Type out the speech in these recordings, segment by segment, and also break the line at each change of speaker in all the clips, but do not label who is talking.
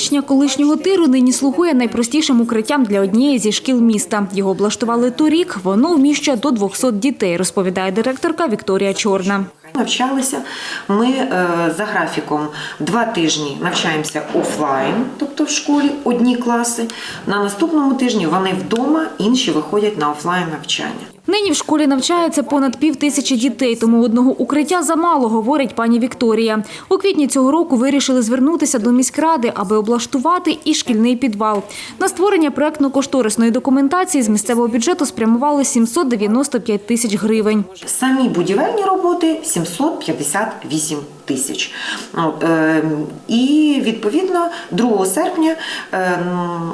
Приміщення колишнього тиру нині слугує найпростішим укриттям для однієї зі шкіл міста. Його облаштували торік. Воно вміщує до 200 дітей, розповідає директорка Вікторія Чорна.
Навчалися ми е, за графіком два тижні навчаємося офлайн, тобто в школі одні класи. На наступному тижні вони вдома, інші виходять на офлайн навчання.
Нині в школі навчається понад пів тисячі дітей, тому одного укриття замало, говорить пані Вікторія. У квітні цього року вирішили звернутися до міськради, аби облаштувати і шкільний підвал. На створення проектно-кошторисної документації з місцевого бюджету спрямували 795 тисяч гривень.
Самі будівельні роботи 758 тисяч. Е, і відповідно 2 серпня, е,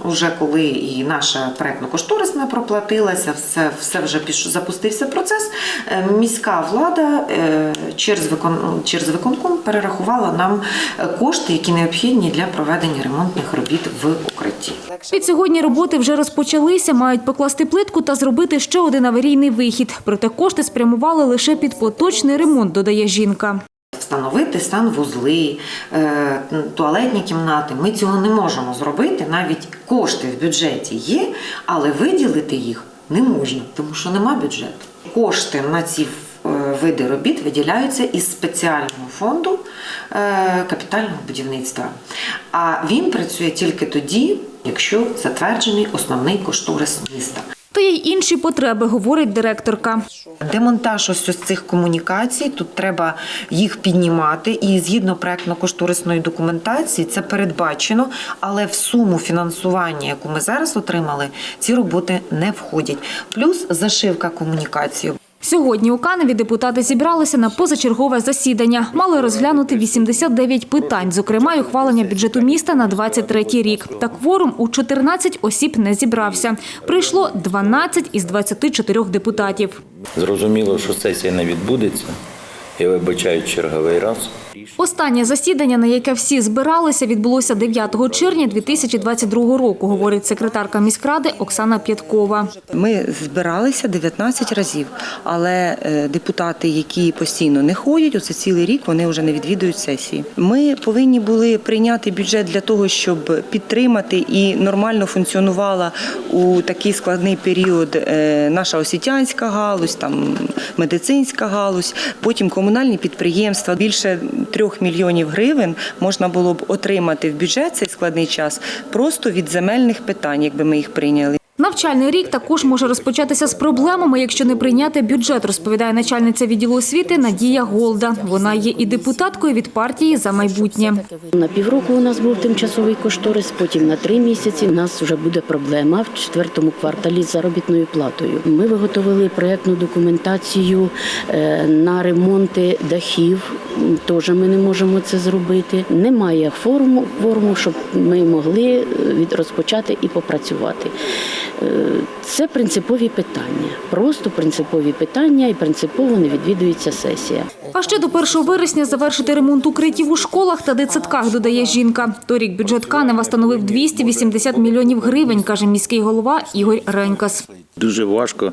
уже коли і наша проектно-кошторисна проплатилася, все, все вже піш, запустився процес. е, Міська влада е, через викон, через виконком перерахувала нам е, кошти, які необхідні для проведення ремонтних робіт в укритті.
Від сьогодні роботи вже розпочалися, мають покласти плитку та зробити ще один аварійний вихід. Проте кошти спрямували лише під поточний ремонт, додає жінка.
Встановити санвузли, е, туалетні кімнати. Ми цього не можемо зробити. Навіть кошти в бюджеті є, але виділити їх не можна, тому що нема бюджету. Кошти на ці е, види робіт виділяються із спеціального фонду е, капітального будівництва. А він працює тільки тоді, якщо затверджений основний кошторис міста.
Та є й інші потреби, говорить директорка.
Демонтаж ось ось цих комунікацій, тут треба їх піднімати, і згідно проектно-кошторисної документації це передбачено, але в суму фінансування, яку ми зараз отримали, ці роботи не входять. Плюс зашивка комунікації.
Сьогодні у Каневі депутати зібралися на позачергове засідання. Мали розглянути 89 питань, зокрема й ухвалення бюджету міста на 23 рік. Та кворум у 14 осіб не зібрався. Прийшло 12 із 24 депутатів.
Зрозуміло, що сесія не відбудеться. Я вибачаю черговий раз.
Останнє засідання, на яке всі збиралися, відбулося 9 червня 2022 року, говорить секретарка міськради Оксана П'яткова.
Ми збиралися 19 разів, але е, депутати, які постійно не ходять, оце цілий рік вони вже не відвідують сесії. Ми повинні були прийняти бюджет для того, щоб підтримати і нормально функціонувала у такий складний період е, наша освітянська галузь, там медицинська галузь, потім комунальні підприємства. Більше трьох мільйонів гривень можна було б отримати в бюджет цей складний час просто від земельних питань, якби ми їх прийняли.
Навчальний рік також може розпочатися з проблемами, якщо не прийняти бюджет, розповідає начальниця відділу освіти Надія Голда. Вона є і депутаткою від партії за майбутнє.
На півроку у нас був тимчасовий кошторис, потім на три місяці. У нас вже буде проблема в четвертому кварталі з заробітною платою. Ми виготовили проєктну документацію е, на ремонти дахів. Теж ми не можемо це зробити. Немає форму, форму, щоб ми могли е, розпочати і попрацювати. Е, Це принципові питання, просто принципові питання, і принципово не відвідується сесія.
А ще до 1 вересня завершити ремонт укриттів у школах та дитсадках, додає жінка. Торік бюджет Канева становив 280 мільйонів гривень, каже міський голова Ігор Ренькас.
Дуже важко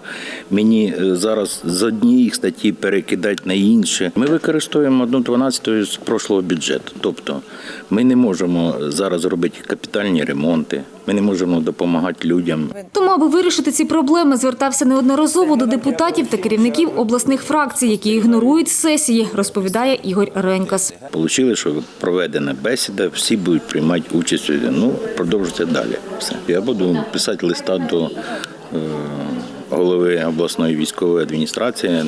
мені е, зараз з однієї статті перекидати на інші. Ми використовуємо одну дванадцяту з прошлого бюджету. Тобто ми не можемо зараз робити капітальні ремонти, ми не можемо допомагати людям.
Тому, аби вирішити ці проблеми, звертався неодноразово до депутатів та керівників обласних фракцій, які ігнорують сесії, розповідає Ігор Ренькас.
Получили, що проведена бесіда, всі будуть приймати участь. Ну, продовжуйте далі. Все. Я буду писати листа до е, голови обласної військової адміністрації.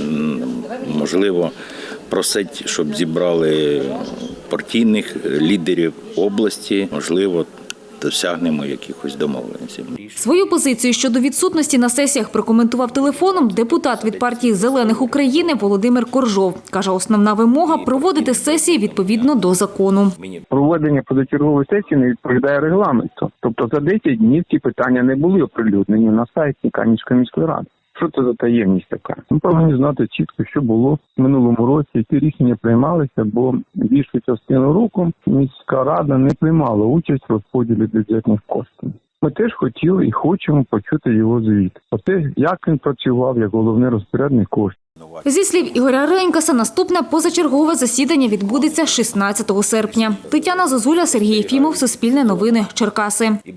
Можливо, просить, щоб зібрали партійних лідерів області. Можливо, досягнемо якихось домовленостей.
Свою позицію щодо відсутності на сесіях прокоментував телефоном депутат від партії Зелених України Володимир Коржов. Каже, основна вимога проводити сесії відповідно до закону.
проведення позачергової сесії не відповідає регламенту. Тобто за 10 днів ці питання не були оприлюднені на сайті Канівської міської ради. Що це за таємність така? Ми повинні знати чітко, що було в минулому році, які рішення приймалися, бо більшу частину року міська рада не приймала участь в розподілі бюджетних коштів. Ми теж хотіли і хочемо почути його звіт. Про те, як він працював як головний розпорядник коштів.
Зі слів Ігоря Ренькаса, наступне позачергове засідання відбудеться 16 серпня. Тетяна Зозуля, Сергій Єфімов, Суспільне новини, Черкаси.